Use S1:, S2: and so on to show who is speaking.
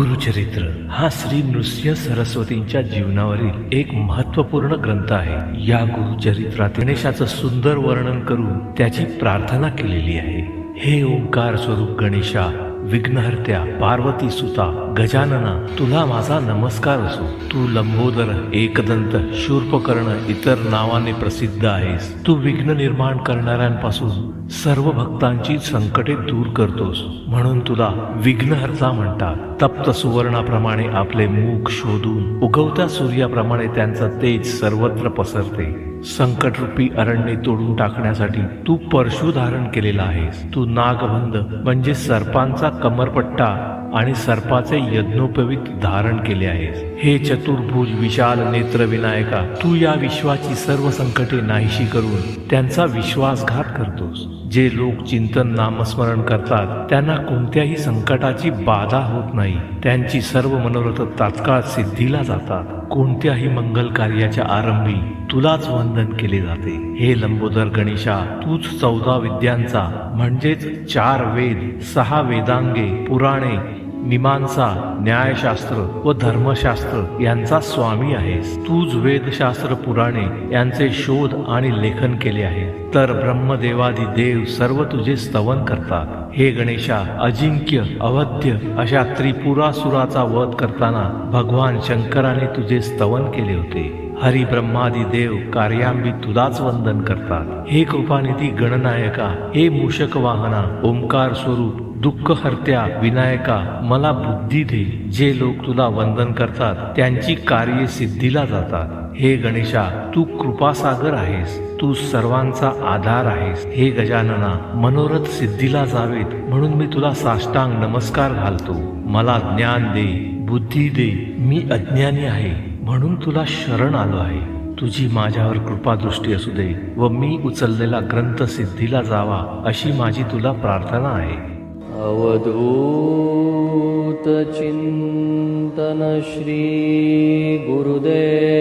S1: गुरुचरित्र हा श्री नृसिंह सरस्वतींच्या जीवनावरील एक महत्त्वपूर्ण ग्रंथ आहे. या गुरुचरित्रात गणेशाचं सुंदर वर्णन करून त्याची प्रार्थना केलेली आहे. हे ओंकार स्वरूप गणेशा विघ्नहर्त्या पार्वती सुता गजानना तुला माझा नमस्कार असो. तू लंबोदर एकदंत शूर्पकर्ण इतर नावाने प्रसिद्ध आहेस. तू विघ्न निर्माण करणाऱ्यांपासून सर्व भक्तांची संकटे दूर करतोस. म्हणून तुला विघ्नहर्ता म्हणतात. तप्त सुवर्णाप्रमाणे आपले मुख शोधून उगवत्या सूर्याप्रमाणे त्यांचं तेज सर्वत्र पसरते. संकटरूपी अरण्ये तोडून टाकण्यासाठी तू परशु धारण केलेला आहेस. तू नागबंध म्हणजे सर्पांचा कमरपट्टा आणि सर्पाचे यज्ञोपवीत धारण केले आहेस. हे चतुर्भुज विशाल नेत्र विनायका तू या विश्वाची सर्व संकटे नाहीशी करून त्यांचा विश्वासघात करतोस. जे लोक चिंतन नामस्मरण करतात त्यांना कोणत्याही संकटाची बाधा होत नाही. त्यांची सर्व मनोरथ तात्काळ सिद्धीला जातात. कोणत्याही मंगल कार्याच्या आरंभी तुलाच वंदन केले जाते. हे लंबोदर गणेशा तूच चौदा विद्यांचा म्हणजेच चार वेद सहा वेदांगे पुराणे मीमांसा न्यायशास्त्र व धर्मशास्त्र यांचा स्वामी आहेस. तूच वेदशास्त्र पुराणे यांचे शोध आणि लेखन केले आहे. तर ब्रह्मदेवादी देव सर्व तुझे स्तवन करतात. हे गणेशा अजिंक्य अवध्य अशा त्रिपुरासुराचा वध करताना भगवान शंकराने तुझे स्तवन केले होते. हरी ब्रह्मादी देव कार्याम्बी तुलाच वंदन करतात. हे कृपानिधी गणनायका हे मूषक वाहना ओंकार स्वरूप दुःख हर्त्या विनायका मला बुद्धी दे. जे लोक तुला वंदन करतात त्यांची कार्ये सिद्धीला जातात. हे गणेशा तू कृपासागर आहेस. तू सर्वांचा आधार आहेस. हे गजानना मनोरथ सिद्धीला जावेत. म्हणून मी तुला साष्टांग नमस्कार घालतो. मला ज्ञान दे बुद्धी दे. मी अज्ञानी आहे. म्हणून तुला शरण आलो आहे. तुझी माझ्यावर कृपादृष्टी असू दे व मी उचललेला ग्रंथ सिद्धीला जावा अशी माझी तुला प्रार्थना आहे.
S2: अवधूतचिन्तनश्रीगुरुदेव।